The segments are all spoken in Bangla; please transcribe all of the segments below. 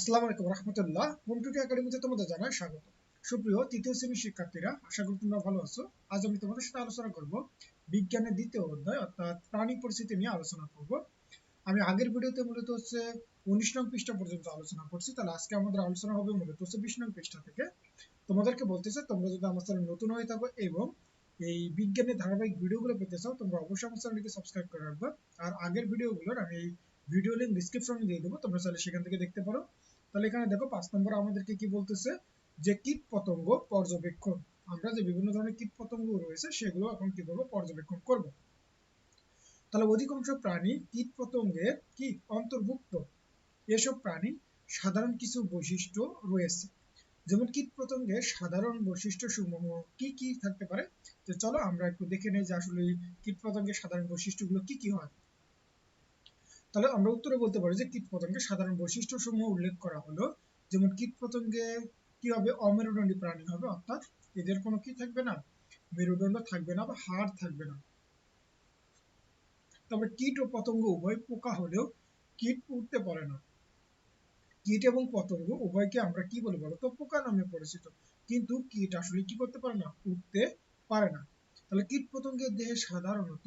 আসসালামু আলাইকুম রহমতুল্লাহ। একাডেমিতে তোমাদের জানাই স্বাগত। সুপ্রিয় তৃতীয় শ্রেণির শিক্ষার্থীরা, আশা করি তোমরা ভালো আছো। আজ আমি তোমাদের সাথে আলোচনা করব বিজ্ঞানের দ্বিতীয় অধ্যায়, অর্থাৎ প্রাণী পরিস্থিতি নিয়ে আলোচনা করব। আমি আগের ভিডিওতে মূলত হচ্ছে উনিশ নং পৃষ্ঠা পর্যন্ত আলোচনা করছি। তাহলে আজকে আমাদের আলোচনা হবে মূলত হচ্ছে বিশ নং পৃষ্ঠা থেকে। তোমাদেরকে বলতেছে তোমরা যদি আমার নতুন হয়ে থাকো এবং এই বিজ্ঞানের ধারাবাহিক ভিডিওগুলো পেতে চাও, তোমরা অবশ্যই আমার চ্যানেলটিকে সাবস্ক্রাইব করে রাখবে। আর আগের ভিডিওগুলোর আমি ভিডিও লিঙ্ক ডিসক্রিপশনে দিয়ে দেবো, তোমরা চাইলে সেখান থেকে দেখতে পারো। তাহলে এখানে দেখো পাঁচ নম্বর আমাদেরকে কি বলতেছে? যে কীট পতঙ্গ পর্যবেক্ষণ। আমরা যে বিভিন্ন ধরনের কীট পতঙ্গ রয়েছে, সেগুলো এখন কি করব? পর্যবেক্ষণ করব। তাহলে অধিকাংশ প্রাণী কীট পতঙ্গের কি? অন্তর্ভুক্ত। এসব প্রাণী সাধারণ কিছু বৈশিষ্ট্য রয়েছে। যেমন কীট পতঙ্গের সাধারণ বৈশিষ্ট্য সমূহ কি কি থাকতে পারে? তো চলো আমরা একটু দেখে নেই যে আসলে কীট পতঙ্গের সাধারণ বৈশিষ্ট্যগুলো কি কি হয়। তাহলে আমরা উত্তরে বলতে পারি যে কীট পতঙ্গের সাধারণ বৈশিষ্ট্য সমূহ উল্লেখ করা হলো। যেমন কীটপতঙ্গে কি হবে অমেরুদণ্ডী প্রাণী হবে, অর্থাৎ এদের কোনো কি থাকবে না? মেরুদণ্ড থাকবে না বা হাড় থাকবে না। তবে কীট ও পতঙ্গ উভয় পোকা হলেও কীট উঠতে পারে না। কীট এবং পতঙ্গ উভয়কে আমরা কি বলি বলতো পোকা নামে পরিচিত। কিন্তু কীট আসলে কি করতে পারে না? উঠতে পারে না। তাহলে কীট পতঙ্গের দেহে সাধারণত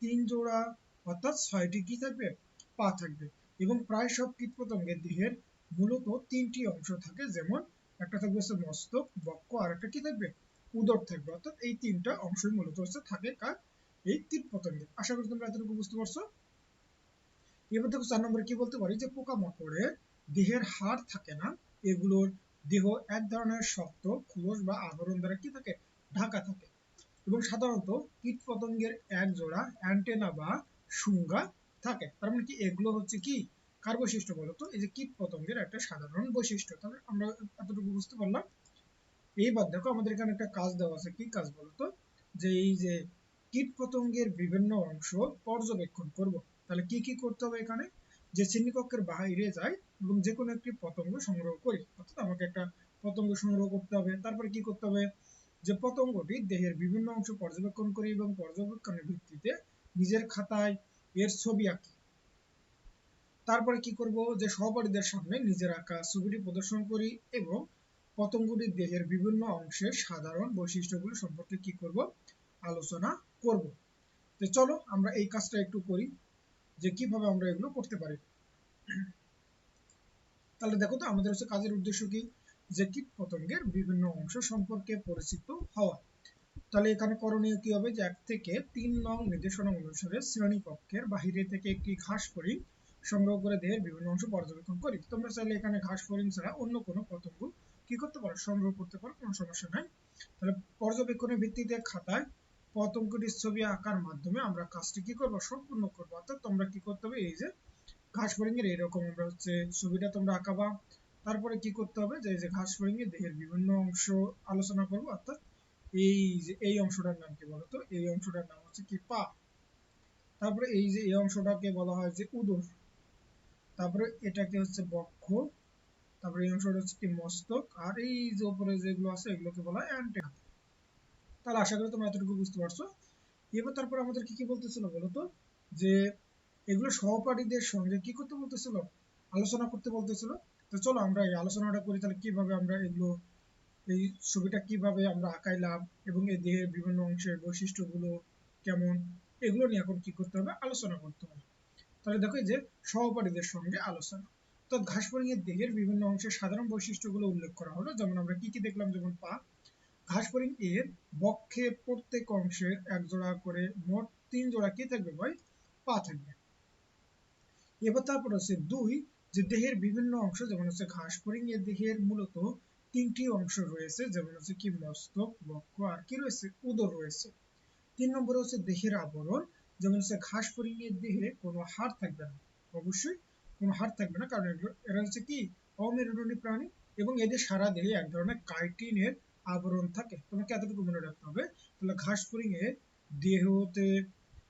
তিন জোড়া, অর্থাৎ ছয়টি কি থাকবে? পা থাকবে এবং প্রায় সব কীটপতঙ্গের দেহের মূলত তিনটি অংশ থাকে, যেমন একটা থাকবে হচ্ছে মস্তক, বক্ষ, আর একটা কি থাকবে? উদর থাকবে। অর্থাৎ এই তিনটা অংশই মূলত হচ্ছে থাকে কার? এই কীটপতঙ্গের। আশা করি তোমরা এতটুকু বুঝতে পারছ? এবার দেখো চার নম্বরে কি বলতে পারি? যে পোকামাকড়ের দেহের হাড় থাকে না, এগুলোর দেহ এক ধরনের শক্ত, খোলস বা আবরণ দ্বারা কি থাকে? ঢাকা থাকে। এবং সাধারণত কীটপতঙ্গের এক জোড়া অ্যান্টেনা বা শুঙ্গা থাকে। তার মানে কি? এগুলো হচ্ছে কি? কার বৈশিষ্ট্য বলতো এই যে কীট পতঙ্গের একটা সাধারণ বৈশিষ্ট্য। তাহলে আমরা এতটুকু বুঝতে পারলাম। এইবার দেখো আমাদের এখানে একটা কাজ দেওয়া আছে। কি কাজ বলতো যে এই যে কীট পতঙ্গের বিভিন্ন অংশ পর্যবেক্ষণ করব। তাহলে কি কি করতে হবে এখানে? যে শ্রেণীকক্ষের বাইরে যাই এবং যে কোনো একটি পতঙ্গ সংগ্রহ করি। অর্থাৎ আমাকে একটা পতঙ্গ সংগ্রহ করতে হবে। তারপরে কি করতে হবে? যে পতঙ্গটি দেহের বিভিন্ন অংশ পর্যবেক্ষণ করি এবং পর্যবেক্ষণের ভিত্তিতে নিজের খাতায় এর ছবি আঁকি। তারপরে কি করব? যে সহপাঠীদের সামনে নিজের আঁকা ছবিটি প্রদর্শন করি এবং পতঙ্গটির দেহের বিভিন্ন অংশের সাধারণ বৈশিষ্ট্যগুলো সম্পর্কে কি করব? আলোচনা করব। তো চলো আমরা এই কাজটা একটু করি যে কীভাবে আমরা এগুলো করতে পারি। তাহলে দেখো তো, আমাদের হচ্ছে কাজের উদ্দেশ্য কি? যে কীট পতঙ্গের বিভিন্ন অংশ সম্পর্কে পরিচিত হওয়া। তাহলে এখানে করণীয় কি হবে? যে এক থেকে তিন নং নির্দেশনা অনুসারে শ্রেণীকক্ষের বাহিরে থেকে একটি ঘাস ফড়িং সংগ্রহ করে দেহের বিভিন্ন অংশ পর্যবেক্ষণ করি। তোমরা চাইলে এখানে ঘাস ফড়িং ছাড়া অন্য কোনো পতঙ্গ কি করতে পারো? সংগ্রহ করতে পারো, কোনো সমস্যা নাই। তাহলে পর্যবেক্ষণের ভিত্তিতে খাতায় পতঙ্গটির ছবি আঁকার মাধ্যমে আমরা কাজটি কি করব? সম্পূর্ণ করব। অর্থাৎ তোমরা কি করতে হবে? এই যে ঘাস ফড়িং এর এরকম আমরা হচ্ছে ছবিটা তোমরা আঁকাবা। তারপরে কি করতে হবে? যে এই যে ঘাস ফড়িং এর দেহের বিভিন্ন অংশ আলোচনা করব। অর্থাৎ এই যে, এই অংশটার নাম কি বলতো? এই অংশটার নাম হচ্ছে কি পা। তারপরে এই যে, এই অংশটাকে বলা হয় যে উদর। তারপরে এটাকে হচ্ছে বক্ষ। তারপরে এই অংশটা হচ্ছে কি মস্তক। আর এই যে উপরে যেগুলো আছে, এগুলোকে বলা হয় অ্যান্টেনা। তাহলে আশা করি তোমরা এতটুকু বুঝতে পারছ। এবার তারপর আমাদের কি কি বলতেছিল বলতো? যে এগুলো সহপাঠীদের সঙ্গে কি করতে বলতেছিল? আলোচনা করতে বলতেছিল। তো চলো আমরা এই আলোচনাটা করি, তাহলে কীভাবে আমরা এগুলো এই ছবিটা কীভাবে আমরা আঁকাইলাম এবং এই দেহের বিভিন্ন অংশের বৈশিষ্ট্যগুলো কেমন, এগুলো নিয়ে এখন কি করতে হবে আলোচনা করতে হবে। তাহলে দেখো যে সহপাঠীদের সঙ্গে আলোচনা। তো ঘাস ফড়িংয়ের দেহের বিভিন্ন অংশের সাধারণ বৈশিষ্ট্যগুলো উল্লেখ করা হলো। যেমন আমরা কি কি দেখলাম? যেমন পা। ঘাস ফড়িং এর বক্ষে প্রত্যেক অংশের এক জোড়া করে মোট তিন জোড়া কি থাকবে ভাই? পা থাকবে। এবার তারপর হচ্ছে দুই, যে দেহের বিভিন্ন অংশ, যেমন হচ্ছে ঘাস ফড়িং এর দেহের মূলত তিনটি অংশ রয়েছে, যেমন হচ্ছে কি মস্তক বক্ষ আর কি রয়েছে, উদর রয়েছে। তিন নম্বরে হচ্ছে দেহের আবরণ, যেমন হচ্ছে ঘাস ফড়িং দেহে কোনো হাড় থাকবে না। অবশ্যই কোনো হাড় থাকবে না, কারণ এরা হচ্ছে কি? অমেরুদণ্ডী প্রাণী এবং এদের সারা দেহে এক ধরনের কাইটিনের আবরণ থাকে। তোমাকে এতটুকু মনে রাখতে হবে, তাহলে ঘাস ফড়িং দেহতে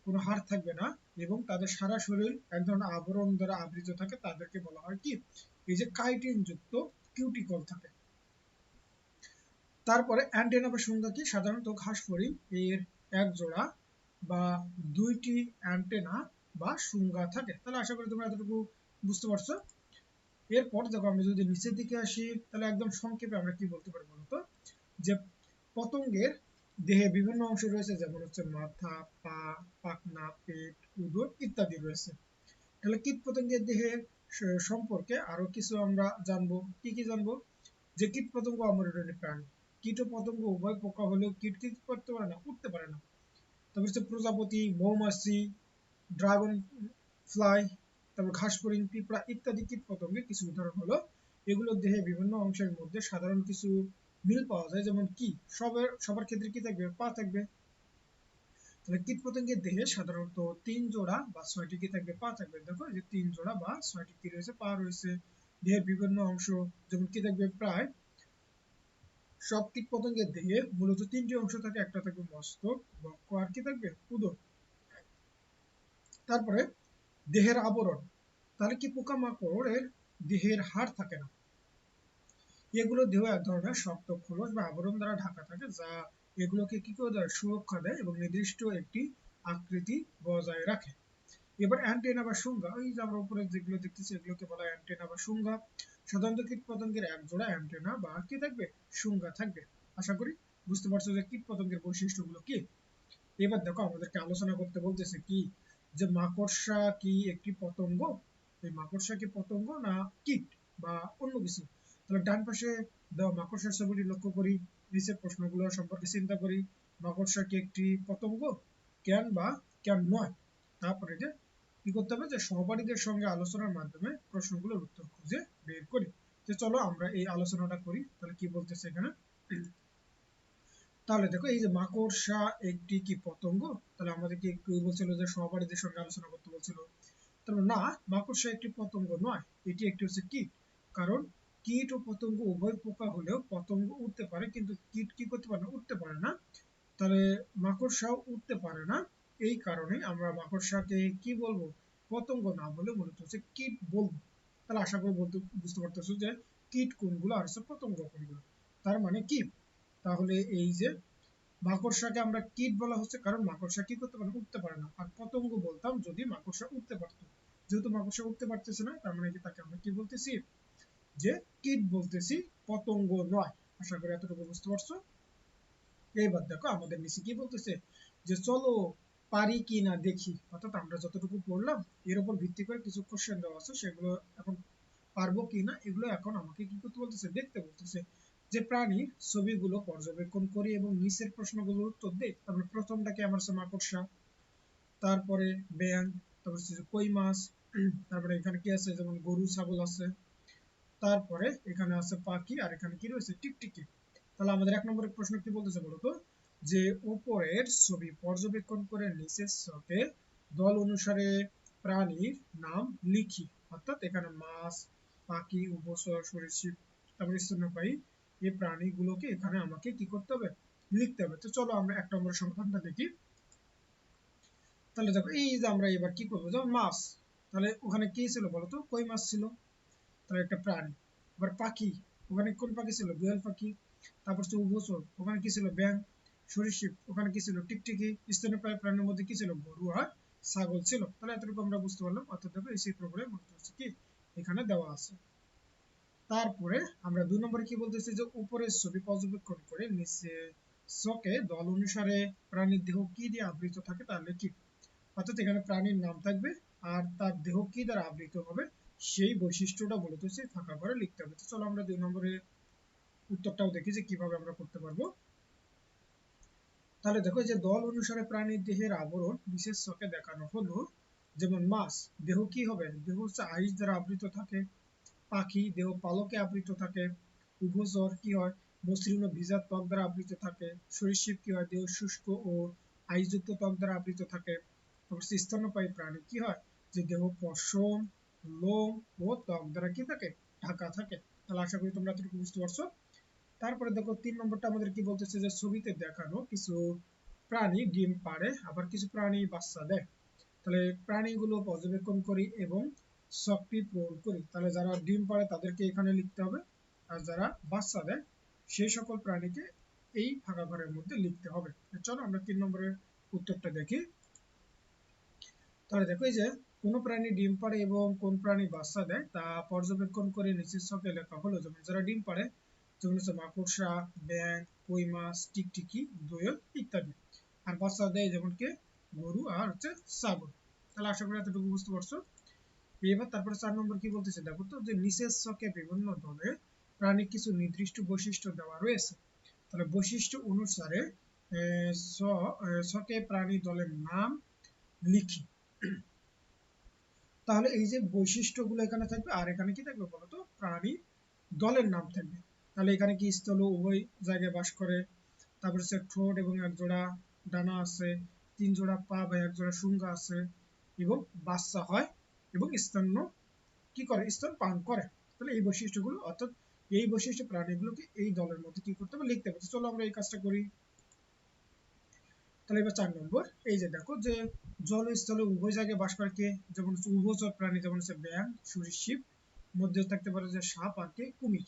কোনো হাড় থাকবে না এবং তাদের সারা শরীর এক ধরনের আবরণ দ্বারা আবৃত থাকে। তাদেরকে বলা হয় কি? এই যে কাইটিন যুক্ত কিউটিকল থাকে। তারপরে অ্যান্টেনা সংজ্ঞা কি সাধারণত ঘাস ফড়িং এর এক জোড়া বা দুইটি অ্যান্টেনা বা সংজ্ঞা থাকে। তাহলে আশা করি তোমরা এতটুকু বুঝতে পারছ। এরপর দেখো আমরা যদি নিচের দিকে আসি, তাহলে একদম সংক্ষেপে আমরা কি বলতে পারি বলতো? যে পতঙ্গের দেহে বিভিন্ন অংশ রয়েছে, যেমন হচ্ছে মাথা, পা, পাখনা, পেট উদর ইত্যাদি রয়েছে। তাহলে কীট পতঙ্গের দেহে সম্পর্কে আরও কিছু আমরা জানব। কি কি জানব? যে কীট পতঙ্গ অমরণী প্রাণী। কীট ও পতঙ্গ উভয় পোকা হলেও কীট কি করতে পারে না, উঠতে পারে না। তারপর হচ্ছে প্রজাপতি, মৌমাছি, ড্রাগন ফ্লাই, তারপর ঘাস ফড়িং পিঁপড়া ইত্যাদি কীট পতঙ্গের কিছু উদাহরণ হলো। এগুলোর দেহে বিভিন্ন অংশের মধ্যে সাধারণ কিছু মিল পাওয়া যায়, যেমন কি? সবার সবার ক্ষেত্রে কি থাকবে? পা থাকবে। তাহলে কীট পতঙ্গের দেহে সাধারণত তিন জোড়া বা ছয়টি কি থাকবে? পা থাকবে। দেখো যে তিন জোড়া বা ছয়টি কি রয়েছে? পা রয়েছে। দেহের বিভিন্ন অংশ, যেমন কি থাকবে? প্রায় সব কীট পতঙ্গের দেহে মূলত তিনটি অংশ থাকে, একটা থাকবে মস্তক বক্ষ আর কি থাকবে? উদর। তারপরে দেহের আবরণ। তাহলে কি পোকামাকড়ের দেহের হাড় থাকে না? এগুলো দেহ এক ধরনের শক্ত খোলস বা আবরণ দ্বারা ঢাকা থাকে, যা এগুলোকে কি করে দেয়? সুরক্ষা দেয় এবং নির্দিষ্ট একটি আকৃতি বজায় রাখে। এবার অ্যান্টেনা বা শুঙ্গা, ওই যে আমরা উপরে যেগুলো দেখতেছি, এগুলোকে বলা হয় অ্যান্টেনা বা শুঙ্গা। সাধারণত কীট পতঙ্গের এক জোড়া অ্যান্টেনা বা কি থাকবে শুঙ্গা থাকবে। আশা করি বুঝতে পারছ যে কীট পতঙ্গের বৈশিষ্ট্যগুলো কি। এবার দেখো আমাদেরকে আলোচনা করতে বলতেছে কি, যে মাকড়সা কি একটি পতঙ্গ? এই মাকড়সা কি পতঙ্গ না কীট বা অন্য কিছু? তাহলে ডান পাশে দেওয়া মাকড়সার ছবিটি লক্ষ্য করি, নিচের প্রশ্নগুলো সম্পর্কে চিন্তা করি, মাকড়সা কি একটি পতঙ্গ? কেন বা কেন নয়? তারপরে যে কি করতে হবে? যে সহপাঠীদের সঙ্গে আলোচনার মাধ্যমে প্রশ্নগুলোর উত্তর খুঁজে বের করি। তো চলো আমরা এই আলোচনাটা করি, তাহলে কি বলতেছে এখানে? তাহলে দেখো, এই যে মাকড়সা একটি কি পতঙ্গ? তাহলে আমাদেরকে একটু বলছিল যে সহপাঠীদের সঙ্গে আলোচনা করতে বলছিল? তাহলে না মাকড়সা একটি পতঙ্গ নয়। এটি একটি হচ্ছে কীট। কারণ কীট ও পতঙ্গ উভয় পোকা হলেও পতঙ্গ উঠতে পারে, কিন্তু কীট কি করতে পারে না? উঠতে পারে না। তাহলে মাকড়সাও উঠতে পারে না। এই কারণে আমরা মাকড়সাকে কি বলব? পতঙ্গ না বলে মূলত হচ্ছে কীট বলব তাহলে আশা করি বলতে বুঝতে পারতেছো যে কীট কোনগুলো আর হচ্ছে পতঙ্গ কোনগুলো। তার মানে কি? তাহলে এই যে মাকড়সাকে আমরা কীট বলা হচ্ছে, কারণ মাকড়সা কি করতে পারে? উঠতে পারে না। আর পতঙ্গ বলতাম যদি মাকড়সা উঠতে পারতো। যেহেতু মাকড়সা উঠতে পারতেছে না, তার মানে কি তাকে আমরা কি বলতেছি? যে কীট বলতেছি পতঙ্গ নয়। আশা করি এতটুকু বুঝতে পারছ? এইবার দেখো আমাদের নিচে কি বলতেছে? যে চলো পারি কি না দেখি। অর্থাৎ আমরা যতটুকু পড়লাম, এর উপর ভিত্তি করে কিছু কোশ্চেন দেওয়া আছে, সেগুলো এখন পারব কি না, এগুলো এখন আমাকে কি করতে বলতেছে? দেখতে বলতেছে যে প্রাণীর ছবিগুলো পর্যবেক্ষণ করি এবং নিচের প্রশ্নগুলোর উত্তর দেই। তারপরে প্রথমটাকে আমার হচ্ছে মাকড়সা, তারপরে ব্যাং, তারপর কই মাছ, তারপরে এখানে কি আছে? যেমন গরু, ছাগল আছে, তারপরে এখানে আছে পাখি, আর এখানে কি রয়েছে? টিকটিকি। তাহলে আমাদের এক নম্বরের প্রশ্ন কি বলতেছে বলতো? যে উপরের ছবি পর্যবেক্ষণ করে নিচের ছকে দল অনুসারে প্রাণীর নাম লিখি। অর্থাৎ এখানে মাছ, পাখি, উপসর, সরীসৃপ, তারপরে স্তন্যপায়ী এই প্রাণীগুলোকে এখানে আমাকে কি করতে হবে? লিখতে হবে। তো চলো আমরা এক নম্বরের সমাধানটা দেখি। তাহলে দেখো, এই যে আমরা এবার কি করব? যেমন মাছ, তাহলে ওখানে কি ছিল বলতো কই মাছ ছিল? তাহলে একটা প্রাণী। এবার পাখি, ওখানে কোন পাখি ছিল? দোয়েল পাখি। তারপর হচ্ছে উভচর ওখানে কি ছিল? ব্যাং সরীসৃপ ওখানে কি ছিল? টিকটিকি স্তন্যপায়ী প্রাণীর মধ্যে কি ছিল? গরু আর ছাগল ছিল। তাহলে এতটুকু আমরা বুঝতে পারলাম। অর্থাৎ দেখো এই চিত্রগুলো মনে হচ্ছে কি? এখানে দেওয়া আছে। তারপরে আমরা দুই নম্বরে কি বলতেছি? যে উপরের ছবি পর্যবেক্ষণ করে নিচে চকে দল অনুসারে প্রাণীর দেহ কি দিয়ে আবৃত থাকে তাহলে কি অর্থাৎ এখানে প্রাণীর নাম থাকবে আর তার দেহ কি দ্বারা আবৃত হবে সেই বৈশিষ্ট্যটা মূলত হচ্ছে ফাঁকা করে লিখতে হবে। তো চলো আমরা দুই নম্বরে উত্তরটাও দেখি যে কীভাবে আমরা করতে পারব। তাহলে দেখো যে দল অনুসারে প্রাণীর দেহের আবরণ বিশেষ চকে দেখানো হলো, যেমন মাছ, দেহ কি হবে? দেহ হচ্ছে আইস দ্বারা আবৃত থাকে, পাখি, দেহ পালকে আবৃত থাকে, উভচর কি হয়? মসৃণ ভিজা ত্বক দ্বারা আবৃত থাকে সরীসৃপ কি হয়? দেহ শুষ্ক ও আইসযুক্ত ত্বক দ্বারা আবৃত থাকে। তারপর স্তন্যপায়ী প্রাণী কি হয়? যে দেহ পশম, লোম ও ত্বক দ্বারা কি থাকে? ঢাকা থাকে। তাহলে আশা করি তোমরা এতটুকু বুঝতে পারছ। তারপরে দেখো তিন নম্বরটা আমাদের কি বলতেছে যে ছবিতে দেখানো কিছু প্রাণী, ডিম পাড়ে, আবার কিছু প্রাণী বাচ্চা দেয়। তাহলে প্রাণীগুলো পর্যবেক্ষণ করি এবং শক্তি পূরণ করি। তাহলে যারা ডিম পাড়ে তাদেরকে এখানে লিখতে হবে। আর যারা বাচ্চা দেয়, সেই সকল প্রাণীকে এই ফাঁকা ঘরের মধ্যে লিখতে হবে। চলো আমরা তিন নম্বরের উত্তরটা দেখি। তাহলে দেখো এই যে, কোন প্রাণী ডিম পারে এবং কোন প্রাণী বাচ্চা দেয়, তা পর্যবেক্ষণ করে নিচের ছকে লেখা হলো। যেমন যারা ডিম পাড়ে যেমন হচ্ছে মাকড়সা, ব্যাঙ, কই মাছ, টিকটিকি, দোয়েল ইত্যাদি। আর বাচ্চা দেয় যেমন কি? গরু আর হচ্ছে ছাগল। তাহলে আশা করি এতটুকু বুঝতে পারছ। এবার তারপরে চার নম্বর কি বলতেছে? দেখো তো, যে নিচের ছকে বিভিন্ন দলে প্রাণীর কিছু নির্দিষ্ট বৈশিষ্ট্য দেওয়া রয়েছে। তাহলে বৈশিষ্ট্য অনুসারে ছকে প্রাণী দলের নাম লিখি। তাহলে এই যে বৈশিষ্ট্যগুলো এখানে থাকবে, আর এখানে কি থাকবে বলতো প্রাণী দলের নাম থাকবে। তাহলে এখানে কি স্থল উভয় জায়গায় বাস করে? তারপর হচ্ছে ঠোঁট এবং এক জোড়া ডানা আছে, তিন জোড়া পা বা এক জোড়া শুঙ্গা আছে এবং বাচ্চা হয় এবং স্তন্য কি করে? স্তন পান করে। তাহলে এই বৈশিষ্ট্যগুলো, অর্থাৎ এই বৈশিষ্ট্য প্রাণীগুলোকে এই দলের মধ্যে কি করতে হবে? লিখতে হবে। চলো আমরা এই কাজটা করি। তাহলে এবার চার নম্বর। এই যে দেখো যে জল স্থলে উভয় জায়গায় বাস করে কে? যেমন হচ্ছে উভচর প্রাণী, যেমন হচ্ছে ব্যাং সরীসৃপ মধ্যে থাকতে পারে যে সাপ আর কে? কুমির।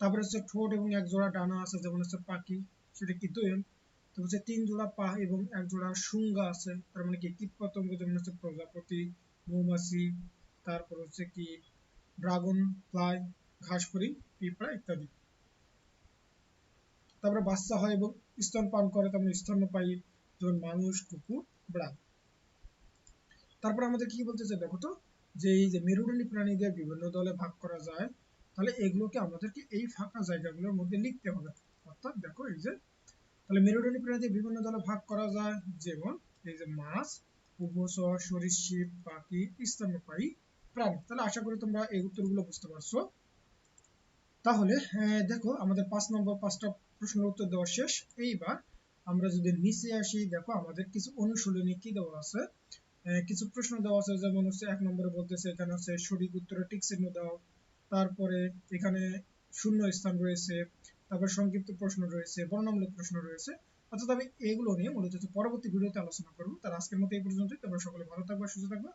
তারপরে হচ্ছে ঠোঁট এবং এক জোড়া ডানা আছে, যেমন হচ্ছে পাখি, সেটা কি দোয়েল? তো হচ্ছে তিন জোড়া পা এবং এক জোড়া শুঙ্গা আছে, তার মানে কি কীট পতঙ্গ যেমন হচ্ছে প্রজাপতি, মৌমাছি, তারপর হচ্ছে কি ড্রাগন, ফ্লাই ঘাসফড়িং পিঁপড়া ইত্যাদি। তারপরে বাচ্চা হয় এবং স্তন পান করে তেমন স্তন্যপায়ী যেমন মানুষ, কুকুর ব্রাণ তারপর আমাদের কি বলতেছে দেখো তো? যে এই যে মেরুদণ্ডী প্রাণীদের বিভিন্ন দলে ভাগ করা যায় তাহলে এগুলোকে আমাদেরকে এই ফাঁকা জায়গাগুলোর মধ্যে লিখতে হবে। অর্থাৎ দেখো এই যে, তাহলে মেরুদণ্ডী প্রাণীদের বিভিন্ন দলে ভাগ করা যায়, যেমন এই যে মাছ উভচর সরীসৃপ, পাখি, স্তন্যপায়ী প্রাণী। তাহলে আশা করি তোমরা এই উত্তরগুলো বুঝতে পারছ। তাহলে দেখো আমাদের পাঁচ নম্বর, পাঁচটা প্রশ্নের উত্তর দেওয়া শেষ। এইবার আমরা যদি নিচে আসি, দেখো আমাদের কিছু অনুশীলনী কি দেওয়া আছে? কিছু প্রশ্ন দেওয়া আছে, যেমন হচ্ছে এক নম্বরে বলতেছে, এখানে হচ্ছে সঠিক উত্তরে টিক চিহ্ন দাও। তারপরে এখানে শূন্য স্থান রয়েছে, তারপর সংক্ষিপ্ত প্রশ্ন রয়েছে, বর্ণামূলক প্রশ্ন রয়েছে। অর্থাৎ আমি এগুলো নিয়ে মূলত পরবর্তী ভিডিওতে আলোচনা করব। তার আজকের মতো এই পর্যন্তই। তোমরা সকলে ভালো থাকবে, সুস্থ থাকবে।